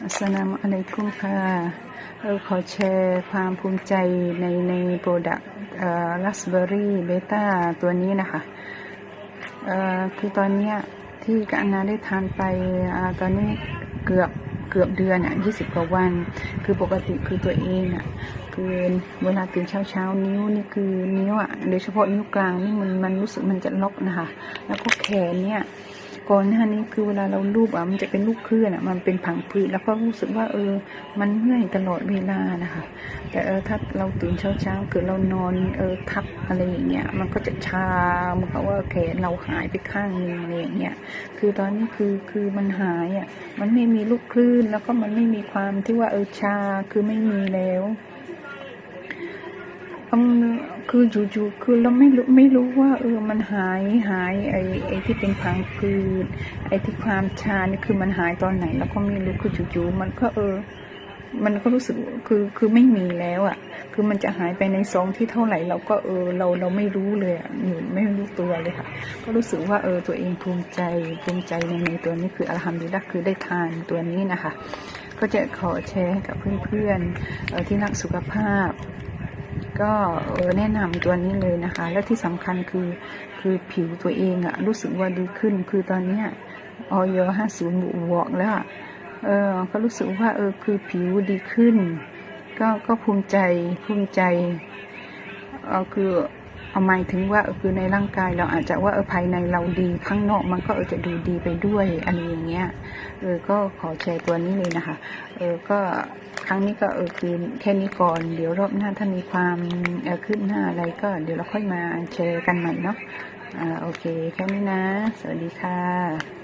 อัสลามอะลัยกุมค่ะเออขอแชร์ความภูมิใจในในโปรดักต์เอ่อ Raspberry Beta ตัวนี้นะคะเออคือตอนนี้ที่กอันาได้ทานไปอตอนนี้เกือบเกือบเดือนอะยี่สิบกว่าวัน คือปกติคือตัวเองอะคือเวลาตื่นเช้าเช้านิ้วนี่คือนิ้วอะโดยเฉพาะนิ้วกลางนี่มันมันรู้สึกมันจะล็อกนะคะ แล้วก็แขนเนี่ย ก่อนหน้านี้คือเวลาเราลูบอะมันจะเป็นลูกคลื่นอะมันเป็นผังผืดแล้วก็รู้สึกว่าเออ มันเมื่อยตลอดเวลานะคะ แต่เออถ้าเราตื่นเช้าเช้าๆเกิดเรานอนเออทับอะไรอย่างเงี้ยมันก็จะชาเหมือนกับว่าแขนเราหายไปข้างนึงอะไรอย่างเงี้ยคือตอนนี้คือคือมันหายอะมันไม่มีลูกคลื่นแล้วก็มันไม่มีความที่ว่าเออชาคือไม่มีแล้ว คือจู่ๆคือเราไม่รู้ไม่รู้ว่า เออมันหายหายไอ้ไอ้ที่เป็นพังผืดไอ้ที่ความชานี่คือมันหายตอนไหนแล้วก็ไม่รู้คือจู่ๆมันก็เออ มันก็รู้สึกคือคือไม่มีแล้วอะ คือมันจะหายไปในซองที่เท่าไหร่เราก็เออเราเราไม่รู้เลยอะหนูไม่รู้ตัวเลยค่ะ ก็รู้สึกว่าเออตัวเองภูมิใจภูมิใจในในตัวนี้คืออัลฮัมดุลิลละคือได้ทานตัวนี้นะคะ ก็จะขอแชร์กับเพื่อนๆที่รักสุขภาพ ก็เแนะนำตัวนี้เลยนะคะ และที่สำคัญคือคือผิวตัวเองอะรู้สึกว่าดีขึ้น คือตอนเนี้ยออยห้าศูนย์บวกแล้วเออก็รู้สึกว่าเออคือผิวดีขึ้น ก็ก็ภูมิใจภูมิใจเออคือ เอาหมายถึงว่าคือในร่างกายเราอาจจะว่าเออภายในเราดีข้างนอกมันก็เออจะดูดีไปด้วยอะไรอย่างเงี้ยเออก็ขอแชร์ตัวนี้เลยนะคะเออก็ครั้งนี้ก็เออคือแค่นี้ก่อนเดี๋ยวรอบหน้าถ้ามีความเออขึ้นหน้าอะไรก็เดี๋ยวเราค่อยมาแชร์กันใหม่เนาะอ่าโอเคแค่นี้นะ สวัสดีค่ะ